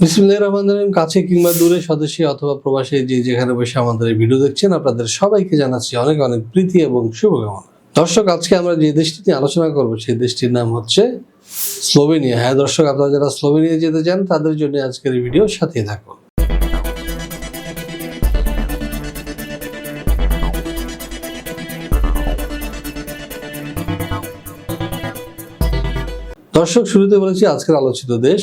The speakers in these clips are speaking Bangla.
বিসমুল্লাহ রহমান রহিম, কাছে কিংবা দূরে স্বদেশী অথবা প্রবাসী যে যেখানে বসে আমাদের ভিডিও দেখছেন, আপনাদের সবাইকে জানাচ্ছি অনেক অনেক প্রীতি এবং শুভকামনা। দর্শক, আজকে আমরা যে দেশটি নিয়ে আলোচনা করব, সেই দেশটির নাম হচ্ছে স্লোভেনিয়া। হ্যাঁ দর্শক, আপনারা যারা স্লোভেনিয়া যেতে চান, তাদের জন্য আজকের এই ভিডিও সাথে থাকুন। দর্শক, শুরুতে বলেছি আজকের আলোচিত দেশ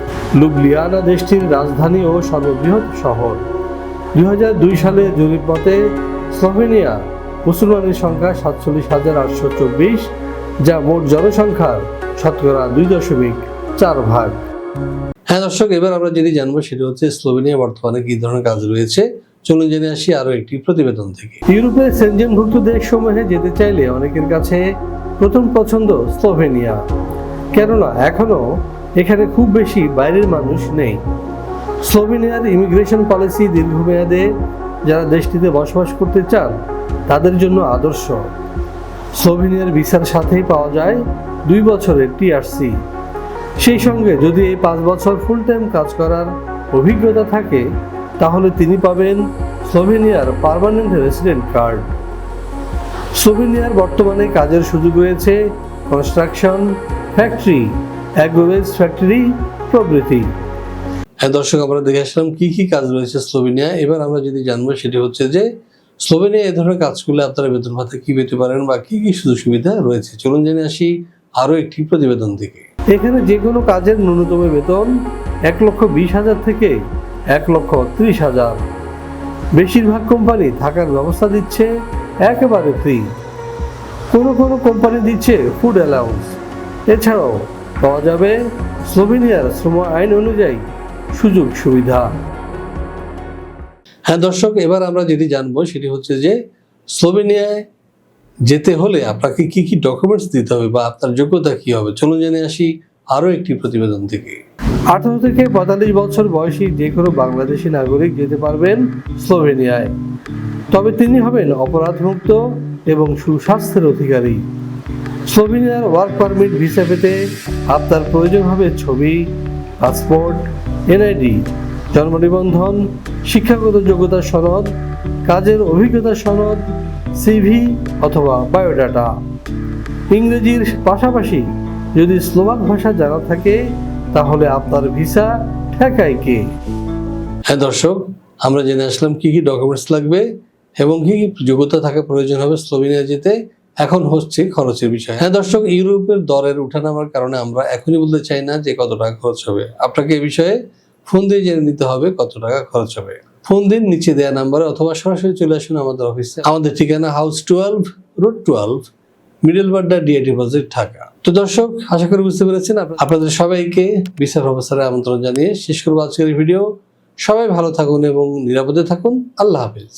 লুবলিয়ানা দেশটির রাজধানী ও সর্ববৃহৎ শহর। দুই হাজার দুই সালে জরিপ মতে, স্লোভেনিয়া মুসলমানের সংখ্যা সাতচল্লিশ হাজার আটশো চব্বিশ, যা মোট জনসংখ্যার শতকরা দুই দশমিক চার ভাগ। হ্যাঁ দর্শক, এবার আমরা যেটি জানব সেটি হচ্ছে স্লোভেনিয়া বর্তমানে কি ধরনের কাজ রয়েছে। চলুন জেনে আসি আরও একটি প্রতিবেদন থেকে। ইউরোপের সেনজেনভুক্ত দেশসমূহে যেতে চাইলে অনেকের কাছে প্রথম পছন্দ স্লোভেনিয়া। কেননা এখনও এখানে খুব বেশি বাইরের মানুষ নেই। স্লোভেনিয়ার ইমিগ্রেশন পলিসি দীর্ঘমেয়াদে যারা দেশটিতে বসবাস করতে চান, তাদের জন্য আদর্শ। স্লোভেনিয়ার ভিসার সাথেই পাওয়া যায় দুই বছরের টিআরসি সেই সঙ্গে যদি এই পাঁচ বছর ফুল টাইম কাজ করার অভিজ্ঞতা থাকে, তাহলে তিনি পাবেন স্লোভেনিয়ার পারমানেন্ট রেসিডেন্ট কার্ড। স্লোভেনিয়ার বর্তমানে কাজের সুযোগ রয়েছে কনস্ট্রাকশন, ফ্যাক্টরি অ্যাগ্রোভেজ ফ্যাক্টরি প্রভৃতি। হ্যাঁ দর্শক আমরা দেখে আসলাম কি কি কাজ রয়েছে স্লোভেনিয়া। এবার আমরা যদি জানব সেটি হচ্ছে যে স্লোভেনিয়া এই ধরনের কাজ করলে আপনারা বেতন ভাতা কি পেতে পারেন বা কি কি সুযোগ সুবিধা রয়েছে? চলুন জেনে আসি আরও একটি প্রতিবেদন থেকে। এখানে যে কোনো কাজের ন্যূনতম বেতন এক লক্ষ বিশ হাজার থেকে এক লক্ষ ত্রিশ হাজার। বেশিরভাগ কোম্পানি থাকার ব্যবস্থা দিচ্ছে একেবারে ফ্রি কোনো কোনো কোম্পানি দিচ্ছে ফুড অ্যালাউন্স এছাড়াও পাওয়া যাবে স্লোভেনিয়ার শ্রম আইন অনুযায়ী সুযোগ সুবিধা। হ্যাঁ দর্শক এবার আমরা যেটি জানব সেটি হচ্ছে যে স্লোভেনিয়ায় যেতে হলে আপনাকে কি কি ডকুমেন্টস দিতে হবে বা আপনার যোগ্যতা কি হবে? চলুন জেনে আসি আরও একটি প্রতিবেদন থেকে। আঠারো থেকে পঁয়তাল্লিশ বছর বয়সী যে কোনো বাংলাদেশি নাগরিক যেতে পারবেন স্লোভেনিয়ায় তবে তিনি হবেন অপরাধমুক্ত এবং সুস্বাস্থ্যের অধিকারী। স্লোভেনিয়ার ওয়ার্ক পারমিট ভিসা পেতে আপনার প্রয়োজন হবে ছবি, পাসপোর্ট, এনআইডি, জন্ম নিবন্ধন, শিক্ষাগত যোগ্যতা সনদ, কাজের অভিজ্ঞতা সনদ সিভি অথবা বায়োডাটা। ইংরেজির পাশাপাশি যদি স্লোভাক ভাষা জানা থাকে, তাহলে আপনার ভিসা ঠেকায় কে? হ্যাঁ দর্শক, আমরা জেনে আসলাম কি কি ডকুমেন্টস লাগবে এবং কি কি যোগ্যতা থাকা প্রয়োজন হবে স্লোভেনিয়া যেতে। এখন হচ্ছে খরচের বিষয়। হ্যাঁ দর্শক, ইউরোপের দরের উঠানামার কারণে আমরা এখনই বলতে চাই না যে কত টাকা খরচ হবে। আপনাকে এ বিষয়ে ফোন দিয়ে জেনে নিতে হবে কত টাকা খরচ হবে। ফোন দিন, নিচে দেওয়া নাম্বারে অথবা সরাসরি চলে আসুন আমাদের অফিসে। আমাদের ঠিকানা house twelve, road twelve, middle Badda, DA ডিপোজিট, ঢাকা। তো দর্শক, আশা করি বুঝতে পেরেছেন। আপনাদের সবাইকে বিচার অবস্থায় আমন্ত্রণ জানিয়ে শেষ করব আজকের ভিডিও। সবাই ভালো থাকুন এবং নিরাপদে থাকুন। আল্লাহ হাফিজ।